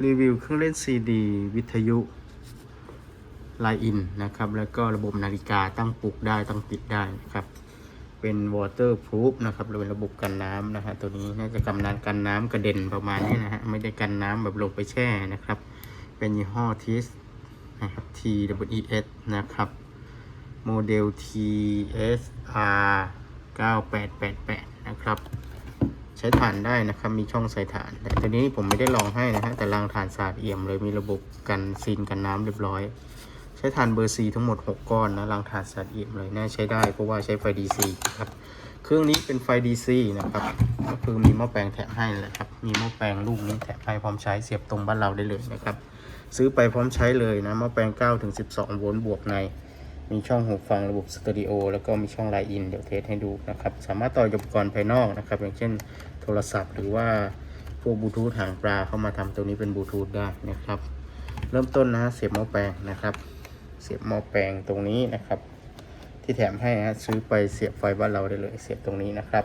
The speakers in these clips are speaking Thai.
รีวิวเครื่องเล่นซีดีวิทยุไลน์อินนะครับ แล้วก็ระบบนาฬิกาตั้งปลุกได้ตั้งปิดได้นะครับ เป็น waterproof นะครับหรือเป็นระบบกันน้ำนะฮะตัวนี้น่าจะกำนานกันน้ำกระเด็นประมาณนี้นะฮะไม่ได้กันน้ำแบบลงไปแช่นะครับ เป็นยี่ห้อทิสนะครับ T W E S นะครับโมเดล T S R 9888 นะครับ ช้ถ่านได้นะครับ มีช่องใส่ถ่าน แต่ตัวนี้ผมไม่ได้ลองให้นะฮะแต่รางถ่านสะอาดเอี่ยมเลยมีระบบกันซีนกันน้ำเรียบร้อย ใช้ถ่านเบอร์ซีทั้งหมด 6 ก้อนนะรางถ่านสะอาดเอี่ยมเลยน่าใช้ได้เพราะว่าใช้ไฟ DC ครับเครื่องนี้เป็นไฟ DC นะครับก็คือมีหม้อแปลงแถมให้เลยครับมีหม้อแปลงลูกนี้แถมให้พร้อมใช้เสียบตรงบ้านเราได้เลยนะครับซื้อไปพร้อมใช้เลยนะหม้อแปลง9ถึง12โวลต์บวกใน มีช่องหูฟังระบบสตอริโอแล้วก็มีช่องไลน์อินเดี๋ยวเทสให้ดูนะครับ สามารถต่ออุปกรณ์ภายนอกนะครับ อย่างเช่นโทรศัพท์หรือว่าพวกบลูทูธหางปลาเข้ามาทำตัวนี้เป็นบลูทูธได้นะครับ เริ่มต้นนะฮะเสียบหม้อแปลงนะครับ เสียบหม้อแปลงตรงนี้นะครับ ที่แถมให้นะฮะซื้อไปเสียบไฟบ้านเราได้เลย เสียบตรงนี้นะครับ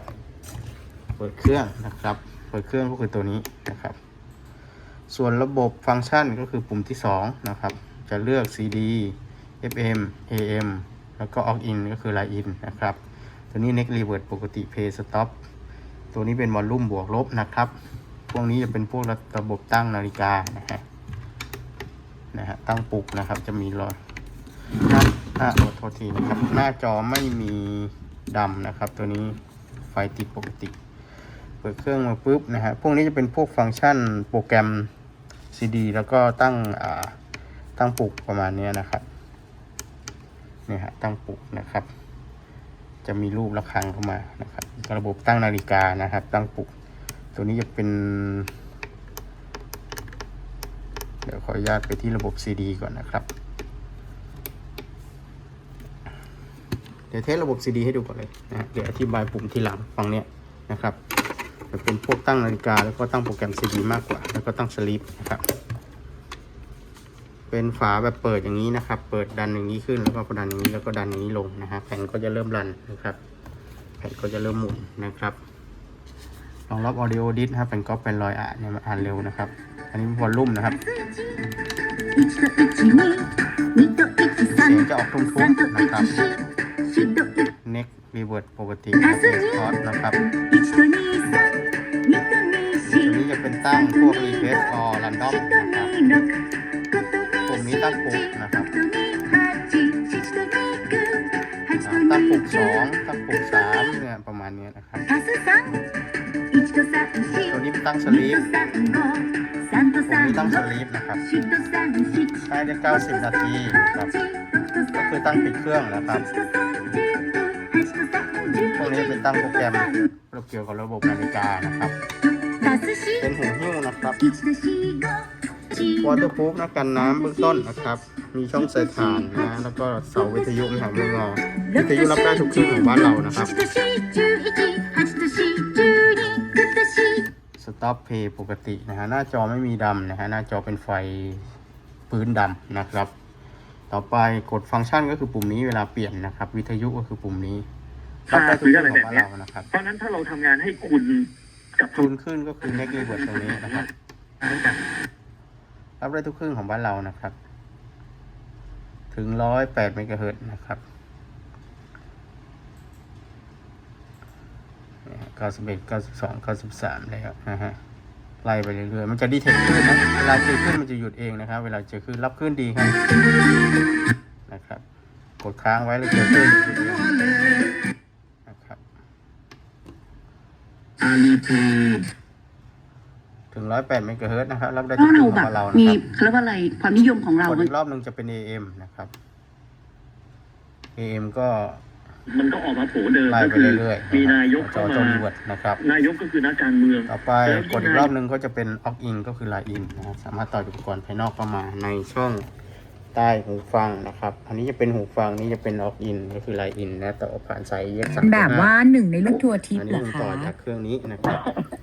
เปิดเครื่องนะครับ เปิดเครื่องก็คือตัวนี้นะครับ ส่วนระบบฟังก์ชันก็คือปุ่มที่2นะครับ จะเลือก CD FM AM แล้วก็ aux in ก็คือ line in นะครับ ตัวนี้ neck revert ปกติ play stop ตัวนี้เป็นวอลลุ่มบวกลบนะครับ พวกนี้จะเป็นพวกระบบตั้งนาฬิกานะฮะนะฮะตั้งปลุกนะครับจะมีรอยหน้าอ่าขอโทษทีนะครับ หน้าจอไม่มีดำนะครับ ตัวนี้ไฟติดปกติ เปิดเครื่องมาปุ๊บนะฮะพวกนี้จะเป็นพวกฟังก์ชันโปรแกรม CD แล้วก็ตั้งอ่าตั้งปลุกประมาณเนี้ยนะครับ เนี่ยฮะตั้งปลุกนะครับ จะมีรูประฆังเข้ามานะครับ ระบบตั้งนาฬิกานะครับ ตั้งปลุก ตัวนี้จะเป็น เดี๋ยวขออนุญาตไปที่ระบบ CD ก่อนนะครับ เดี๋ยวเทสระบบ CD ให้ดูก่อนเลยนะฮะเดี๋ยวอธิบายปุ่มทีหลังฟังเนี้ยนะครับจะเป็นพวกตั้งนาฬิกาแล้วก็ตั้งโปรแกรม CD มากกว่า แล้วก็ตั้งสลีปนะครับ เป็นฝาแบบเปิดอย่างนี้นะครับ เปิดดันอย่างนี้ขึ้นแล้วก็ดันอย่างนี้แล้วก็ดันอย่างนี้ลงนะฮะแผ่นก็จะเริ่มรันนะครับ แผ่นก็จะเริ่มหมุนนะครับลองรับออดิโอดิสครับเป็นก็เป็นรอยอ่านเนี่ยอ่านเร็วนะครับ อันนี้วอลลุ่มนะครับเสียงจะออกทุ้มๆนะครับเน็กรีเวิร์ดปกติคอร์ดนะครับตัวนี้จะเป็นตั้งพวกรีเคสออรันดอมนะครับ ลุ่นี้ตั้งปลุกนะครับตั้งปลุกสองตั้งปลุกสามเนี่ยประมาณนี้นะครับตัวนี้ตั้งสลีปตัวนี้ตั้งสลีปนะครับใช้ได้90 นาทีครับก็คือตั้งปิดเครื่องนะครับพวกนี้เป็นตั้งโปรแกรมเกี่ยวกับระบบนาฬิกานะครับ เป็นหูหิ้วนะครับ waterproof นะกันน้ำเบื้องต้นนะครับ มีช่องใส่ถ่านนะ แล้วก็เสาวิทยุไม่หักไม่งอวิทยุรับได้ทุกเครื่องของบ้านเรานะครับ stop play ปกตินะฮะหน้าจอไม่มีดำนะฮะหน้าจอเป็นไฟพื้นดำนะครับ ต่อไปกดฟังก์ชันก็คือปุ่มนี้เวลาเปลี่ยนนะครับ วิทยุก็คือปุ่มนี้รับได้ทุกเครื่องของบ้านเรานะครับเพราะฉะนั้นถ้าเราทำงานให้คุณกับทูนขึ้นก็คือ neck revert ตรงนี้นะครับ รับได้ทุกครื่องของบ้านเรานะครับ ถึงร้อยแปดเมกะเฮิรตนะครับเก้าสิบเอ็ดเก้าสิบสองเก้าสิบสามแล้วนะฮะไล่ไปเรื่อยๆ มันจะดีเทคขึ้นนะ เวลาเจอขึ้นมันจะหยุดเองนะครับ เวลาเจอขึ้นรับขึ้นดีครับ นะครับ กดค้างไว้แล้วเจอขึ้น้อยแปดเมกะเฮิรตซ์นะครับรับได้ทุกเาะเรามของเรานะมีเรียกว่าอะไรความนิยมของเรารอบหนึ่งจะเป็น AM นะครับ AM ก็มันก็ออกมาโผล่เดิมไก็ปคือเรื่อยๆมีนายกจอเข้าจอมาวดนะครับ นายกก็คือนักการเมือง ต่อไปกดอีกรอบหนึ่งก็จะเป็นออกอินก็คือลายอินนะครับสามารถต่ออุปกรณ์ภายนอกเข้ามาในช่อง ใต้หูฟังนะครับ อันนี้จะเป็นหูฟังนี้จะเป็น o อกอินก็คือ Line in นะต่อผ่านสาย EX เป็นแบบว่าหนึ่งในลูกทัวร์ทิพอันย์นี้เหรอผมต่อคะจากเครื่องนี้นะครับ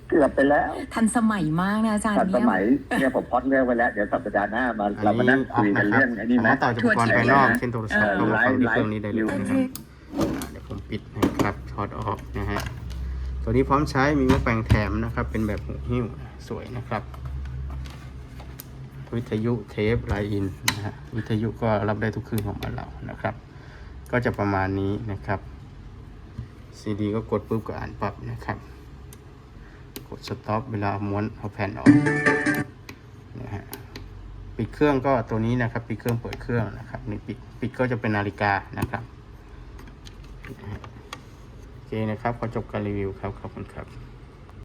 เกือบไปแล้ว ทันสมัยมากนะอาจารย์ทันสเนี่ยมัยเนี่ยผมพอดเรื่องไว้แล้วเดี๋ยวสัปดาห์หน้ามาอันเรามานั่นี้งออคุกยกันะนครัเรื่บองไอ้นี่ไหมสามารถต่อจากอุปกรณ์ภายนอกเช่นโทรศัพท์เข้ามาฟังที่เครื่องนี้ได้เลยนะครับอ่าเดี๋ยวผมปิดนะครับถอดออกนะฮะตัวนี้พร้อมใช้มีหม้อแปลงแถมนะครับ เป็นแบบหูหิ้วสวยนะครับ วิทยุเทปไลน์อินนะฮะวิทยุก็รับได้ทุกคลื่นของบ้านเรานะครับ ก็จะประมาณนี้นะครับซีดีก็กดปุ๊บก็อ่านปั๊บนะครับ กดสต็อปเวลาม้วนเอาแผ่นออกนะฮะปิดเครื่องก็ตัวนี้นะครับ ปิดเครื่องเปิดเครื่องนะครับนี่ปิดปิดก็จะเป็นนาฬิกานะครับโอเคนะครับขอจบการรีวิวครับขอบคุณครับ